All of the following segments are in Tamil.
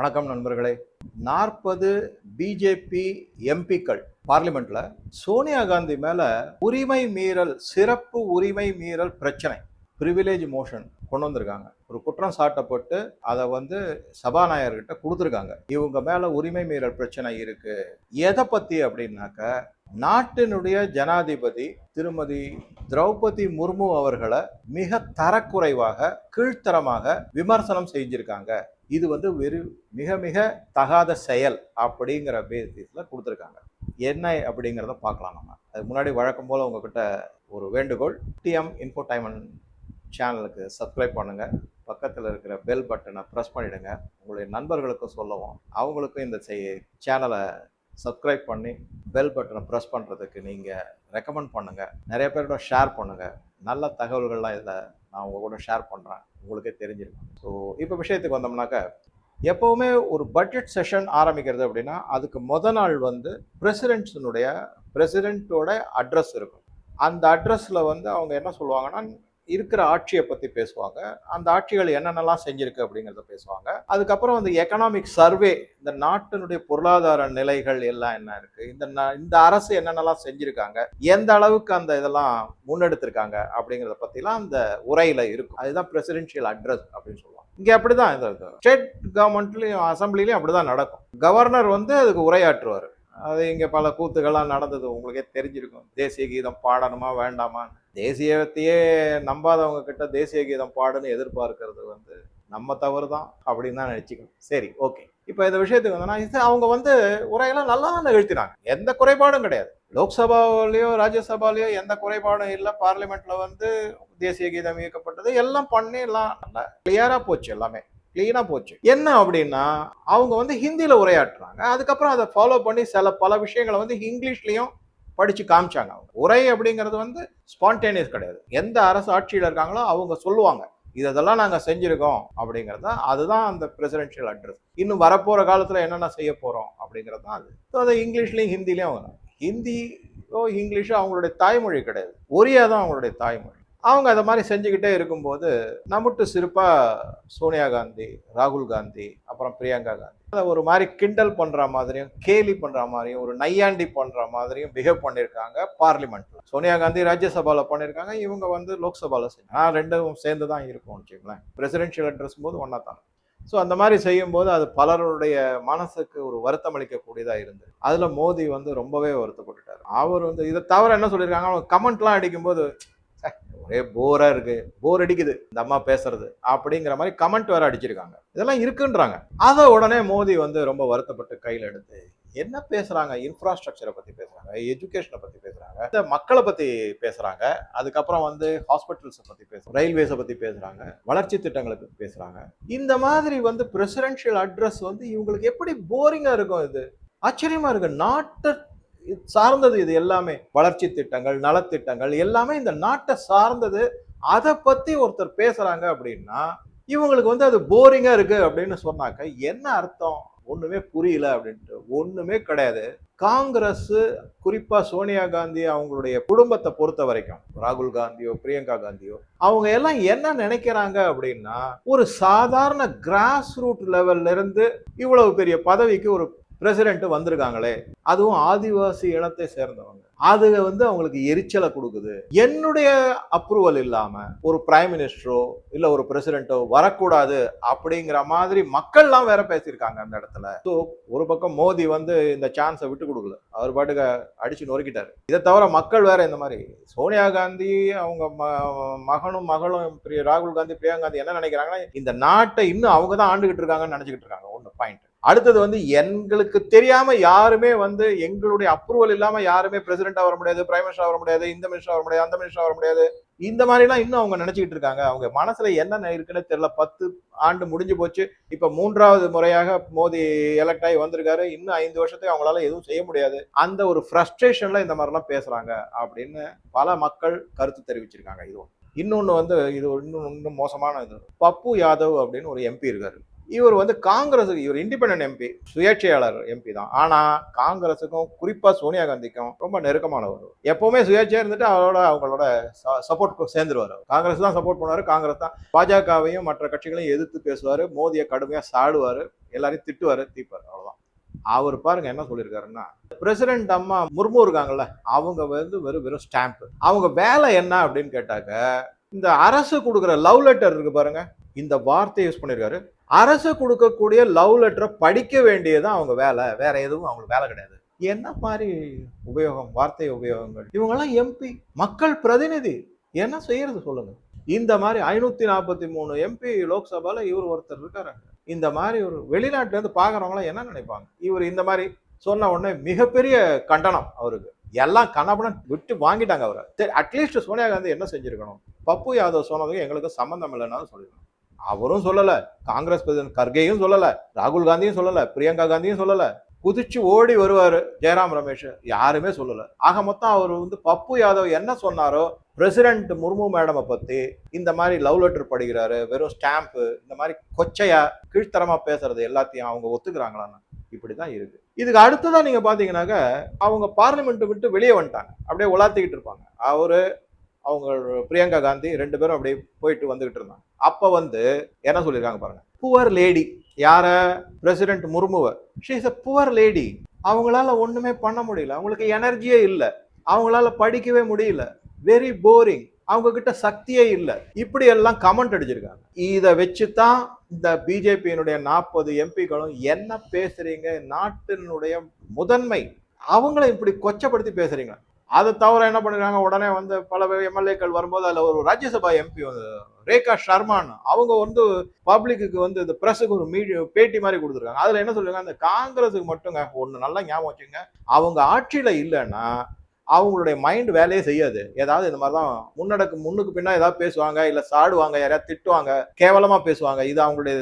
வணக்கம் நண்பர்களே. நாற்பது பிஜேபி எம்பிக்கள் பார்லிமெண்ட்ல சோனியா காந்தி மேல உரிமை மீறல் சிறப்பு உரிமை மீறல் பிரச்சனை பிரிவிலேஜ் மோஷன் கொண்டு வந்திருக்காங்க. ஒரு குற்றம் சாட்டப்பட்டு அதை வந்து சபாநாயகர்கிட்ட கொடுத்துருக்காங்க. இவங்க மேல உரிமை மீறல் பிரச்சனை இருக்கு. எதை பத்தி அப்படின்னாக்க நாட்டினுடைய ஜனாதிபதி திருமதி திரௌபதி முர்மு அவர்களை மிக தரக்குறைவாக கீழ்த்தரமாக விமர்சனம் செஞ்சிருக்காங்க. இது வந்து வெறு மிக மிக தகாத செயல் அப்படிங்கிற பேசிஸில் கொடுத்துருக்காங்க. என்ன அப்படிங்கிறத பார்க்கலாம் நம்ம. அதுக்கு முன்னாடி வழக்கம் போல் உங்ககிட்ட ஒரு வேண்டுகோள். டிஎம் இன்ஃபோடைன்மெண்ட் சேனலுக்கு சப்ஸ்கிரைப் பண்ணுங்கள் பக்கத்தில் இருக்கிற பெல் பட்டனை ப்ரெஸ் பண்ணிவிடுங்க உங்களுடைய நண்பர்களுக்கும் சொல்லவும். அவங்களுக்கும் இந்த செய் சேனலை சப்ஸ்கிரைப் பண்ணி பெல் பட்டனை ப்ரெஸ் பண்ணுறதுக்கு நீங்கள் ரெக்கமெண்ட் பண்ணுங்கள் நிறைய பேரோட ஷேர் பண்ணுங்கள் நல்ல தகவல்கள்லாம் இதில் நான் உங்கள் கூட ஷேர் பண்ணுறேன் உங்களுக்கே தெரிஞ்சிருக்கும். ஸோ இப்போ விஷயத்துக்கு வந்தோம்னாக்க எப்போவுமே ஒரு பட்ஜெட் செஷன் ஆரம்பிக்கிறது அப்படின்னா அதுக்கு முத நாள் வந்து பிரசிடென்ட்ஸினுடைய பிரசிடென்ட்டோட அட்ரஸ் இருக்கும். அந்த அட்ரஸில் வந்து அவங்க என்ன சொல்லுவாங்கன்னா இருக்கிற ஆட்சியை பற்றி பேசுவாங்க. அந்த ஆட்சிகள் என்னென்னலாம் செஞ்சுருக்கு அப்படிங்கிறத பேசுவாங்க. அதுக்கப்புறம் வந்து எக்கனாமிக் சர்வே இந்த நாட்டினுடைய பொருளாதார நிலைகள் எல்லாம் என்ன இருக்குது இந்த ந- இந்த அரசு என்னென்னலாம் செஞ்சுருக்காங்க? எந்த அளவுக்கு அந்த இதெல்லாம் முன்னெடுத்திருக்காங்க? அப்படிங்கிறத பற்றிலாம் அந்த உரையில் இருக்கும். அதுதான் பிரசிடென்ஷியல் அட்ரஸ் அப்படின்னு சொல்லுவாங்க. இங்கே அப்படிதான் இது. ஸ்டேட் கவர்மெண்ட்லேயும் அசம்பிளிலையும் அப்படிதான் நடக்கும். கவர்னர் வந்து அதுக்கு உரையாற்றுவார். அது இங்கே பல கூத்துக்கள்லாம் நடந்தது. உங்களுக்கே தெரிஞ்சிருக்கும். தேசிய கீதம் பாடணுமா வேண்டாமா தேசியத்தையே நம்பாதவங்க கிட்ட தேசிய கீதம் பாடுன்னு எதிர்பார்க்கறது வந்து நம்ம தவறு தான் அப்படின்னு தான் நினச்சிக்கணும். சரி ஓகே. இப்போ இந்த விஷயத்துக்கு வந்தோம்னா இது அவங்க வந்து உரையெல்லாம் நல்லா தான் நிகழ்த்தினாங்க எந்த குறைபாடும் கிடையாது. லோக்சபாவிலையோ ராஜ்யசபாலையோ எந்த குறைபாடும் இல்லை. பார்லிமெண்ட்டில் வந்து தேசிய கீதம் இயக்கப்பட்டது. எல்லாம் பண்ணி எல்லாம் நல்லா கிளியராக போச்சு எல்லாமே. கிளீனாக போச்சு. என்ன அப்படின்னா அவங்க வந்து ஹிந்தியில் உரையாற்றுறாங்க. அதுக்கப்புறம் அதை ஃபாலோ பண்ணி சில பல விஷயங்களை வந்து இங்கிலீஷ்லேயும் படித்து காமிச்சாங்க அவங்க. உரை அப்படிங்கிறது வந்து ஸ்பான்டேனியஸ் கிடையாது. எந்த அரசு ஆட்சியில் இருக்காங்களோ அவங்க சொல்லுவாங்க. இதெல்லாம் நாங்கள் செஞ்சுருக்கோம் அப்படிங்கிறது தான் அதுதான் அந்த பிரசிடென்ஷியல் அட்ரஸ் இன்னும் வரப்போகிற காலத்தில் என்னென்ன செய்ய போகிறோம் அப்படிங்கிறது தான் அது. ஸோ அதை இங்கிலீஷ்லேயும் ஹிந்திலையும் அவங்க. ஹிந்தியோ இங்கிலீஷோ அவங்களுடைய தாய்மொழி கிடையாது. ஒரியா தான் அவங்களுடைய தாய்மொழி. அவங்க அதை மாதிரி செஞ்சுக்கிட்டே இருக்கும்போது நம்மட்டு சிறப்பாக சோனியா காந்தி ராகுல் காந்தி அப்புறம் பிரியங்கா காந்தி. அதை ஒரு மாதிரி கிண்டல் பண்ணுற மாதிரியும் கேலி பண்ணுற மாதிரியும் ஒரு நையாண்டி பண்ணுற மாதிரியும் பிஹேவ் பண்ணியிருக்காங்க பார்லிமெண்ட்டில் சோனியா காந்தி ராஜ்யசபாவில் பண்ணியிருக்காங்க இவங்க வந்து லோக்சபாவில் செய்யணும் நான் ரெண்டும் சேர்ந்து தான் இருக்கும் வச்சுக்கோங்களேன். பிரசிடென்ஷியல் அட்ரஸ் போது ஒன்றா தான். ஸோ அந்த மாதிரி செய்யும்போது அது பலருடைய மனசுக்கு ஒரு வருத்தம் அளிக்கக்கூடியதாக இருந்தது. அதில் மோடி வந்து ரொம்பவே வருத்தப்பட்டுட்டார். அவர் வந்து இதை தவிர என்ன சொல்லியிருக்காங்க? அவங்க கமெண்ட்லாம் அடிக்கும்போது ஒரே போரா இருக்கு. போர் அடிக்குது. இந்த அம்மா பேசுறது. அப்படிங்கிற மாதிரி கமெண்ட் வேற அடிச்சிருக்காங்க. இதெல்லாம் இருக்குன்றாங்க. அதை உடனே மோடி வந்து ரொம்ப வருத்தப்பட்டு கையில் எடுத்து என்ன பேசுறாங்க? இன்ஃப்ராஸ்ட்ரக்சரை பத்தி பேசுறாங்க? எஜுகேஷனை பத்தி பேசுறாங்க? இந்த மக்களை பத்தி பேசுறாங்க. அதுக்கப்புறம் வந்து ஹாஸ்பிட்டல்ஸை பத்தி பேசுறாங்க. ரயில்வேஸை பத்தி பேசுறாங்க. வளர்ச்சி திட்டங்களை பத்தி பேசுறாங்க. இந்த மாதிரி வந்து பிரசிடென்ஷியல் அட்ரஸ் வந்து இவங்களுக்கு எப்படி போரிங்கா இருக்கும் இது? ஆச்சரியமா இருக்கு. நாட்டை சார்ந்தது இது எல்லாமே. வளர்ச்சி திட்டங்கள் நலத்திட்டங்கள் எல்லாமே இந்த நாட்டை சார்ந்தது. அதை பத்தி ஒருத்தர் பேசுறாங்க அப்படின்னா இவங்களுக்கு வந்து அது போரிங்கா இருக்கு அப்படின்னு சொன்னாக்க என்ன அர்த்தம்? ஒண்ணுமே புரியல அப்படின்ட்டு. ஒண்ணுமே கிடையாது. காங்கிரஸ் குறிப்பா சோனியா காந்தி அவங்களுடைய குடும்பத்தை பொறுத்த வரைக்கும் ராகுல் காந்தியோ பிரியங்கா காந்தியோ அவங்க எல்லாம் என்ன நினைக்கிறாங்க அப்படின்னா ஒரு சாதாரண கிராஸ் ரூட் லெவல்ல இருந்து இவ்வளவு பெரிய பதவிக்கு ஒரு பிரசிடென்ட் வந்திருக்காங்களே அதுவும் ஆதிவாசி இனத்தை சேர்ந்தவங்க. அது வந்து அவங்களுக்கு எரிச்சலை கொடுக்குது. என்னுடைய அப்ரூவல் இல்லாம ஒரு பிரைம் மினிஸ்டரோ இல்ல ஒரு பிரசிடென்ட்டோ வரக்கூடாது அப்படிங்கிற மாதிரி மக்கள்லாம் வேற பேசியிருக்காங்க அந்த இடத்துல. ஸோ ஒரு பக்கம் மோடி வந்து இந்த சான்ஸை விட்டு கொடுக்கல. அவர் பாட்டுக்கு அடிச்சு நொறுக்கிட்டாரு. இதை தவிர மக்கள் வேற இந்த மாதிரி சோனியா காந்தி அவங்க ம- மகனும் மகளும் ராகுல் காந்தி பிரியங்கா காந்தி என்ன நினைக்கிறாங்கன்னா இந்த நாட்டை இன்னும் அவங்க தான் ஆண்டுகிட்டு இருக்காங்கன்னு நினைச்சுக்கிட்டு இருக்காங்க. ஒன்று பாயிண்ட் அடுத்தது வந்து எங்களுக்கு தெரியாம யாருமே வந்து எங்களுடைய அப்ரூவல் இல்லாம யாருமே பிரசிடென்டா வர முடியாது பிரைம் மினிஸ்டர் வர முடியாது இந்த மினிஸ்டர் வர முடியாது அந்த மினிஸ்டர் வர முடியாது. இந்த மாதிரிலாம் இன்னும் அவங்க நினைச்சுக்கிட்டு இருக்காங்க. அவங்க மனசுல என்ன இருக்குன்னு தெரியல. பத்து ஆண்டு முடிஞ்சு போச்சு. இப்ப மூன்றாவது முறையாக மோடி எலக்ட் ஆகி வந்திருக்காரு. இன்னும் ஐந்து வருஷத்துக்கு அவங்களால எதுவும் செய்ய முடியாது. அந்த ஒரு ஃப்ரஸ்ட்ரேஷன்ல இந்த மாதிரிலாம் பேசுறாங்க அப்படின்னு பல மக்கள் கருத்து தெரிவிச்சிருக்காங்க. இதுவும் இன்னொன்று வந்து இது இன்னும் இன்னும் மோசமான இது. பப்பு யாதவ் அப்படின்னு ஒரு எம்பி இருக்காரு. இவர் வந்து காங்கிரஸுக்கு இவர் இண்டிபெண்டன்ட் எம்பி சுயேட்சையாளர் எம்பி தான். ஆனால் காங்கிரஸுக்கும் குறிப்பாக சோனியா காந்திக்கும் ரொம்ப நெருக்கமானவர் எப்பவுமே சுயேட்சையாக இருந்துட்டு அவரோட அவங்களோட சப்போர்ட் சேர்ந்துருவார் காங்கிரஸ் தான் சப்போர்ட் பண்ணுவார் காங்கிரஸ் தான் பாஜகவையும் மற்ற கட்சிகளையும் எதிர்த்து பேசுவார் மோதியை கடுமையாக சாடுவார் எல்லாரையும் திட்டுவார் தீப்பார் அவ்வளோதான் அவர் பாருங்க என்ன சொல்லியிருக்காருன்னா பிரசிடென்ட் அம்மா முர்மு இருக்காங்கல்ல அவங்க வந்து வெறும் வெறும் ஸ்டாம்ப் அவங்க வேலை என்ன அப்படின்னு கேட்டாக்க இந்த அரசு கொடுக்குற லவ் லெட்டர் இருக்கு பாருங்க இந்த வார்த்தையை யூஸ் பண்ணியிருக்காரு அரசு கொடுக்கக்கூடிய லவ் லெட்டரை படிக்க வேண்டியது அவங்க வேலை. வேற எதுவும் அவங்களுக்கு வேலை கிடையாது. என்ன மாதிரி உபயோகம் வார்த்தை உபயோகங்கள்? இவங்கெல்லாம் எம்பி மக்கள் பிரதிநிதி. என்ன செய்யறது சொல்லுங்க. இந்த மாதிரி ஐநூத்தி நாற்பத்தி மூணு எம்பி லோக்சபால இவர் ஒருத்தர் இருக்காரு இந்த மாதிரி ஒரு வெளிநாட்டுல இருந்து பாக்குறவங்களாம் என்ன நினைப்பாங்க? இவர் இந்த மாதிரி சொன்ன உடனே மிகப்பெரிய கண்டனம் அவருக்கு. எல்லாம் கனபடம் விட்டு வாங்கிட்டாங்க அவரை. சரி அட்லீஸ்ட் சோனியா காந்தி என்ன செஞ்சிருக்கணும்? பப்பு யாதவ் சொன்னதுக்கு எங்களுக்கு சம்மந்தம் இல்லைன்னா சொல்லிருக்கணும் அவரும் சொல்லல காங்கிரஸ் பிரசிடன்ட் கர்கேயும் சொல்லல ராகுல் காந்தியும் சொல்லல பிரியங்கா காந்தியும் சொல்லல. குதிச்சு ஓடி வருவார் ஜெயராம் ரமேஷ் யாருமே சொல்லல. ஆக மொத்தம் அவர் வந்து பப்பு யாதவ் என்ன சொன்னாரோ பிரசிடென்ட் முர்மு மேடமை பத்தி இந்த மாதிரி லவ் லெட்டர் படிக்கிறாரு வெறும் ஸ்டாம்ப்பு இந்த மாதிரி கொச்சையா கீழ்த்தரமா பேசுறது எல்லாத்தையும் அவங்க ஒத்துக்கிறாங்களான்னு. இப்படிதான் இருக்கு. இதுக்கு அடுத்ததான் நீங்க பாத்தீங்கன்னாக்க அவங்க பார்லிமெண்ட் விட்டு வெளியே வந்துட்டாங்க. அப்படியே உலாத்திக்கிட்டு இருப்பாங்க. அவரு அவங்க பிரியங்கா காந்தி ரெண்டு பேரும் அப்படியே போயிட்டு வந்துகிட்டு இருந்தாங்க. அப்போ வந்து என்ன சொல்லியிருக்காங்க பாருங்க. புவர் லேடி யார? President முர்முவ. She is a poor lady அவங்களால ஒண்ணுமே பண்ண முடியல. அவங்களுக்கு எனர்ஜியே இல்லை. அவங்களால படிக்கவே முடியல. வெரி போரிங் அவங்க கிட்ட சக்தியே இல்லை. இப்படி எல்லாம் கமெண்ட் அடிச்சிருக்காங்க. இதை வச்சு தான் இந்த பிஜேபியினுடைய நாற்பது எம்பிக்களும் என்ன பேசுறீங்க? நாட்டினுடைய முதன்மை. அவங்கள இப்படி கொச்சப்படுத்தி பேசுறீங்களா அதை தவிர என்ன பண்ணிருக்காங்க? உடனே வந்து பல எம்எல்ஏக்கள் வரும்போது அதில் ஒரு ராஜ்யசபா எம்பி வந்து ரேகா ஷர்மான் அவங்க வந்து பப்ளிக்கு வந்து இந்த பிரஸுக்கு ஒரு மீடிய பேட்டி மாதிரி கொடுத்துருக்காங்க. அதில் என்ன சொல்லுங்க அந்த காங்கிரஸுக்கு மட்டுங்க ஒன்று நல்லா ஞாபகம் வச்சுங்க அவங்க ஆட்சியில் இல்லைன்னா அவங்களுடைய மைண்ட் வேலையே செய்யாது. ஏதாவது இந்த மாதிரி தான் முன்னடக்கு முன்னுக்கு பின்னா ஏதாவது பேசுவாங்க இல்லை சாடுவாங்க யாரையாவது திட்டுவாங்க கேவலமாக பேசுவாங்க. இது அவங்களுடைய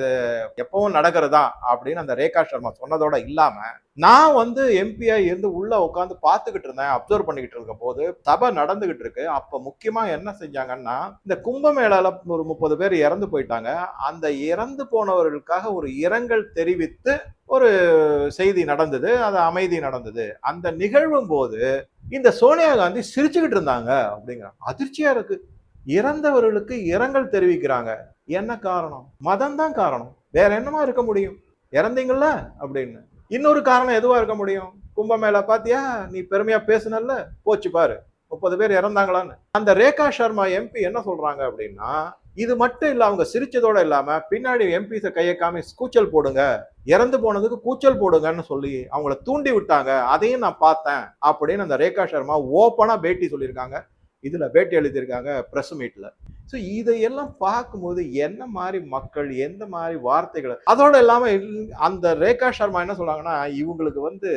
எப்பவும் நடக்கிறதா அப்படின்னு அந்த ரேகா சர்மா சொன்னதோட இல்லாமல் நான் வந்து எம்பியா இருந்து உள்ள உட்காந்து பார்த்துக்கிட்டு இருந்தேன் அப்சர்வ் பண்ணிக்கிட்டு இருக்க போது சபை நடந்துகிட்டு இருக்கு. அப்ப முக்கியமா என்ன செஞ்சாங்கன்னா இந்த கும்பமேளால ஒரு முப்பது பேர் இறந்து போயிட்டாங்க. அந்த இறந்து போனவர்களுக்காக ஒரு இரங்கல் தெரிவித்து ஒரு செய்தி நடந்தது அது அமைதி நடந்தது. அந்த நிகழ்வும் போது இந்த சோனியா காந்தி சிரிச்சுக்கிட்டு இருந்தாங்க அப்படிங்கிறாங்க. அதிர்ச்சியா இருக்கு. இறந்தவர்களுக்கு இரங்கல் தெரிவிக்கிறாங்க. என்ன காரணம்? மதம் தான் காரணம். வேற என்னமா இருக்க முடியும்? இறந்தீங்கல்ல? அப்படின்னு. இன்னொரு காரணம் எதுவா இருக்க முடியும்? கும்பமேளா பாத்தியா? நீ பெருமையா பேசுனல்ல? போச்சு பாரு. முப்பது பேர் இறந்தாங்களான்னு. அந்த ரேகா சர்மா எம்பி என்ன சொல்றாங்க அப்படின்னா இது மட்டும் இல்லை அவங்க சிரிச்சதோட இல்லாம பின்னாடி எம்பிஸ கையை காமி கூச்சல் போடுங்க. இறந்து போனதுக்கு கூச்சல் போடுங்கன்னு சொல்லி அவங்கள தூண்டி விட்டாங்க. அதையும் நான் பார்த்தேன் அப்படின்னு அந்த ரேகா சர்மா ஓப்பனா பேட்டி சொல்லியிருக்காங்க. இதுல பேட்டி எழுதியிருக்காங்க பிரஸ் மீட்ல ஸோ இதையெல்லாம் பார்க்கும்போது என்ன மாதிரி மக்கள் எந்த மாதிரி வார்த்தைகள் அதோட இல்லாமல் அந்த ரேகா சர்மா என்ன சொல்றாங்கன்னா இவங்களுக்கு வந்து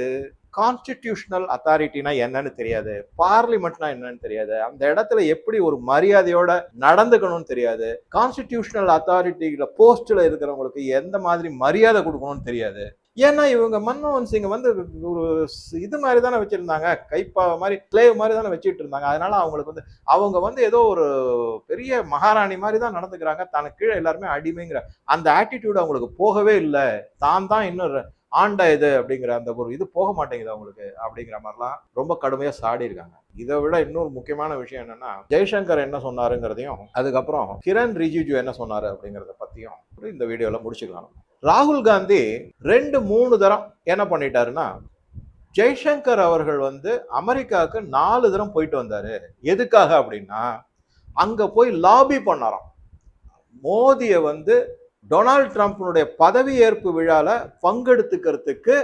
கான்ஸ்டிடியூஷனல் அத்தாரிட்டினா என்னன்னு தெரியாது. பார்லிமெண்ட்னா என்னன்னு தெரியாது. அந்த இடத்துல எப்படி ஒரு மரியாதையோட நடந்துக்கணும்னு தெரியாது. கான்ஸ்டிடியூஷனல் அத்தாரிட்டியில போஸ்ட்ல இருக்கிறவங்களுக்கு எந்த மாதிரி மரியாதை கொடுக்கணும்னு தெரியாது. ஏன்னா இவங்க மன்மோகன் சிங் வந்து ஒரு இது மாதிரி தானே வச்சிருந்தாங்க. கைப்பா மாதிரி கிளேவ் மாதிரி தானே வச்சுட்டு இருந்தாங்க. அதனால அவங்களுக்கு வந்து அவங்க வந்து ஏதோ ஒரு பெரிய மகாராணி மாதிரி தான் நடந்துக்கிறாங்க. தனக்கு கீழே எல்லாருமே அடிமைங்கிற அந்த ஆட்டிடியூட் அவங்களுக்கு போகவே இல்லை. தான் தான் இன்னும் ஆண்டா இது அப்படிங்கிற அந்த ஒரு இது போக மாட்டேங்குது அவங்களுக்கு அப்படிங்கிற மாதிரிலாம் ரொம்ப கடுமையா சாடி இருக்காங்க. இதை விட இன்னொரு முக்கியமான விஷயம் என்னன்னா ஜெய்சங்கர் என்ன சொன்னாருங்கிறதையும் அதுக்கப்புறம் கிரண் ரிஜிஜு என்ன சொன்னாரு அப்படிங்கிறத பத்தியும் இந்த வீடியோல முடிச்சுக்கலாம். ராகுல் காந்தி ரெண்டு மூணு தரம் என்ன பண்ணிட்டாருன்னா ஜெய்சங்கர் அவர்கள் வந்து அமெரிக்காவுக்கு நாலு தரம் போயிட்டு வந்தாரு. எதுக்காக அப்படின்னா அங்க போய் லாபி பண்ணாராம். மோதியை வந்து டொனால்ட் ட்ரம்ப்னுடைய பதவியேற்பு விழாவில் பங்கெடுத்துக்கிறதுக்கு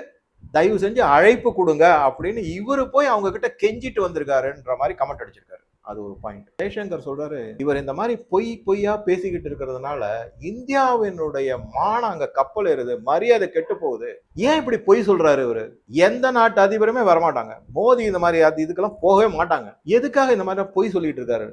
தயவு செஞ்சு அழைப்பு கொடுங்க அப்படின்னு இவரு போய் அவங்க கிட்ட கெஞ்சிட்டு வந்திருக்காருன்ற மாதிரி கமெண்ட் அடிச்சிருக்காரு. அது ஒரு பாயிண்ட் ஜெய்சங்கர் சொல்றாரு இவர் இந்த மாதிரி பொய் பொய்யா பேசிக்கிட்டு இருக்கிறதுனால இந்தியாவினுடைய மானம் அங்க கப்பல் ஏறுது மரியாதை கெட்டு போகுது. ஏன் இப்படி பொய் சொல்றாரு இவரு? எந்த நாட்டு அதிபருமே வரமாட்டாங்க. மோதி இந்த மாதிரி அது இதுக்கெல்லாம் போகவே மாட்டாங்க. எதுக்காக இந்த மாதிரி பொய் சொல்லிட்டு இருக்காரு?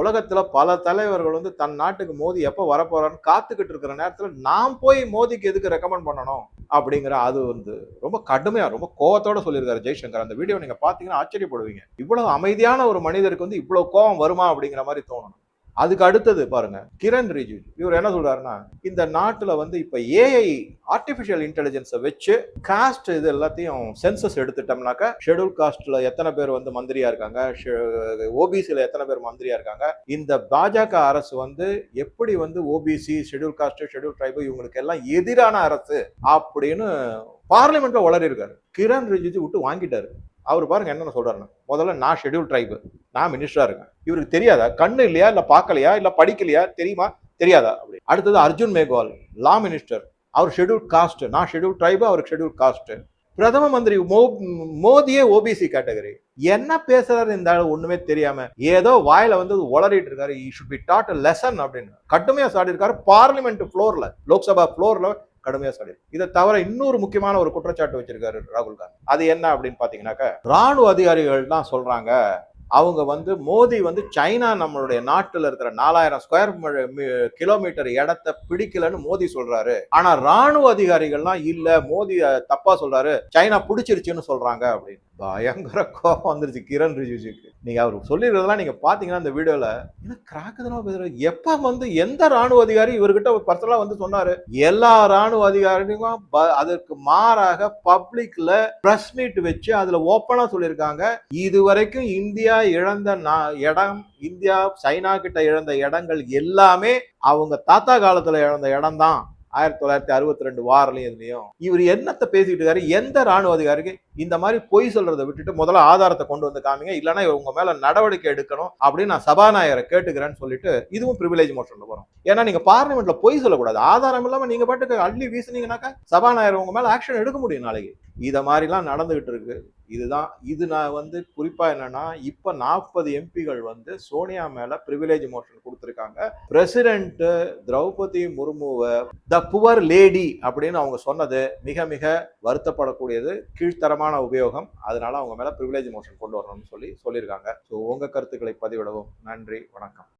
உலகத்துல பல தலைவர்கள் வந்து தன் நாட்டுக்கு மோதி எப்போ வரப்போறான்னு காத்துக்கிட்டு இருக்கிற நேரத்துல நான் போய் மோதிக்கு எதுக்கு ரெக்கமெண்ட் பண்ணணும் அப்படிங்கிற அது வந்து ரொம்ப கடுமையா ரொம்ப கோவத்தோட சொல்லியிருக்காரு ஜெய்சங்கர். அந்த வீடியோ நீங்க பாத்தீங்கன்னா ஆச்சரியப்படுவீங்க. இவ்வளவு அமைதியான ஒரு மனிதருக்கு வந்து இவ்வளவு கோவம் வருமா அப்படிங்கிற மாதிரி தோணும் அதுக்கு அடுத்தது பாருங்க கிரண் ரிஜிஜ். இவர் என்ன சொல்றாருன்னா இந்த நாட்டுல வந்து இப்ப ஏஐ ஆர்டிபிஷியல் இன்டெலிஜென்ஸை வச்சு காஸ்ட் இது எல்லாத்தையும் சென்சஸ் எடுத்துட்டோம்னாக்கா ஷெடியூல் காஸ்ட்ல எத்தனை பேர் வந்து மந்திரியா இருக்காங்க ஓபிசியில் எத்தனை பேர் மந்திரியா இருக்காங்க இந்த பாஜக அரசு வந்து எப்படி வந்து OBC schedule caste schedule tribe இவங்களுக்கு எல்லாம் எதிரான அரசு அப்படின்னு பார்லிமெண்ட்ல வளரிருக்காரு கிரண் ரிஜிஜு விட்டு வாங்கிட்டாரு. அவர் பாருங்க என்னென்ன சொல்றாருன்னு முதல்ல நான் ஷெட்யூல் ட்ரைபு நான் மினிஸ்டரா இருக்கேன். இவருக்கு தெரியாதா? கண்ணு இல்லையா? இல்ல பார்க்கலையா? இல்ல படிக்கலையா? தெரியுமா? தெரியாதா? அப்படி. அடுத்தது அர்ஜுன் மேக்வால் லா மினிஸ்டர் அவர் ஷெட்யூல் காஸ்ட் நான் ஷெட்யூல் ட்ரைபு அவருக்கு ஷெடியூல் காஸ்ட் பிரதம மந்திரி மோ மோதியே ஓபிசி கேட்டகரி என்ன பேசுறாரு இந்த ஆள் ஒண்ணுமே தெரியாம? ஏதோ வாயில வந்து உளறிட்டு இருக்காரு. He should be taught lesson அப்படின்னு. கடுமையா சாடி இருக்காரு பார்லிமெண்ட் ஃப்ளோர்ல லோக்சபா ஃப்ளோர்ல கடுமையா சாடி இதை தவிர இன்னொரு முக்கியமான ஒரு குற்றச்சாட்டு வச்சிருக்காரு ராகுல் காந்தி. அது என்ன அப்படின்னு பாத்தீங்கன்னாக்கா ராணுவ அதிகாரிகள் தான் சொல்றாங்க அவங்க வந்து மோடி வந்து சைனா நம்மளுடைய நாட்டில் இருக்கிற நாலாயிரம் ஸ்கொயர் கிலோமீட்டர் இடத்த பிடிக்கலன்னு மோடி சொல்றாரு. ஆனா ராணுவ அதிகாரிகள்லாம் இல்ல மோடி தப்பா சொல்றாரு சைனா பிடிச்சிருச்சுன்னு சொல்றாங்க அப்படின்னு. பயங்கர கோபம் வந்துருச்சு. கிரண் ரிஜிஜுக்கு. நீங்கள் அவர் சொல்லிடுறதெல்லாம் நீங்கள் பார்த்தீங்கன்னா அந்த வீடியோவில் என்ன கிராக்குதனா பேசுகிறார் எப்போ வந்து எந்த ராணுவ அதிகாரி இவர்கிட்ட பர்சனலாக வந்து சொன்னார்? எல்லா ராணுவ அதிகாரியும் ப- அதற்கு மாறாக பப்ளிக்கில் ப்ரெஸ் மீட் வச்சு அதில் ஓப்பனாக சொல்லியிருக்காங்க. இதுவரைக்கும் இந்தியா இழந்த நா- இடம் இந்தியா சைனா கிட்ட இழந்த இடங்கள் எல்லாமே அவங்க தாத்தா காலத்தில் இழந்த இடம் தான் ஆயிரத்தி தொள்ளாயிரத்தி அறுபத்தி ரெண்டு வாரிலையும் இதுலையும் இவர் என்னத்தை பேசிக்கிட்டு இருக்காரு? எந்த ராணுவ அதிகாரிக்கு இந்த மாதிரி பொய் சொல்றதை விட்டுட்டு முதல்ல ஆதாரத்தை கொண்டு வந்து காமிங்க. இல்லைன்னா உங்க மேல நடவடிக்கை எடுக்கணும் அப்படின்னு நான் சபாநாயகரை கேட்டுக்கிறேன்னு சொல்லிட்டு இதுவும் பிரிவிலேஜ் மோஷன்ல வரும் ஏன்னா நீங்க பார்லிமெண்ட்ல பொய் சொல்லக்கூடாது. ஆதாரம் இல்லாம நீங்க பாட்டுக்கு அள்ளி வீசுனீங்கன்னாக்கா சபாநாயகர் உங்க மேல ஆக்ஷன் எடுக்க முடியும் நாளைக்கு. இதை மாதிரிலாம் நடந்துகிட்டு இருக்கு இதுதான் இது நான் வந்து குறிப்பாக என்னன்னா இப்போ நாற்பது எம்பிகள் வந்து சோனியா மேலே பிரிவிலேஜ் மோஷன் கொடுத்துருக்காங்க. பிரசிடென்ட்டு திரௌபதி முர்முவை த புவர் லேடி அப்படின்னு அவங்க சொன்னது மிக மிக வருத்தப்படக்கூடியது கீழ்த்தரமான உபயோகம். அதனால அவங்க மேலே பிரிவிலேஜ் மோஷன் கொண்டு வரணும்னு சொல்லி சொல்லியிருக்காங்க. ஸோ உங்கள் கருத்துக்களை பதிவிடவும். நன்றி வணக்கம்.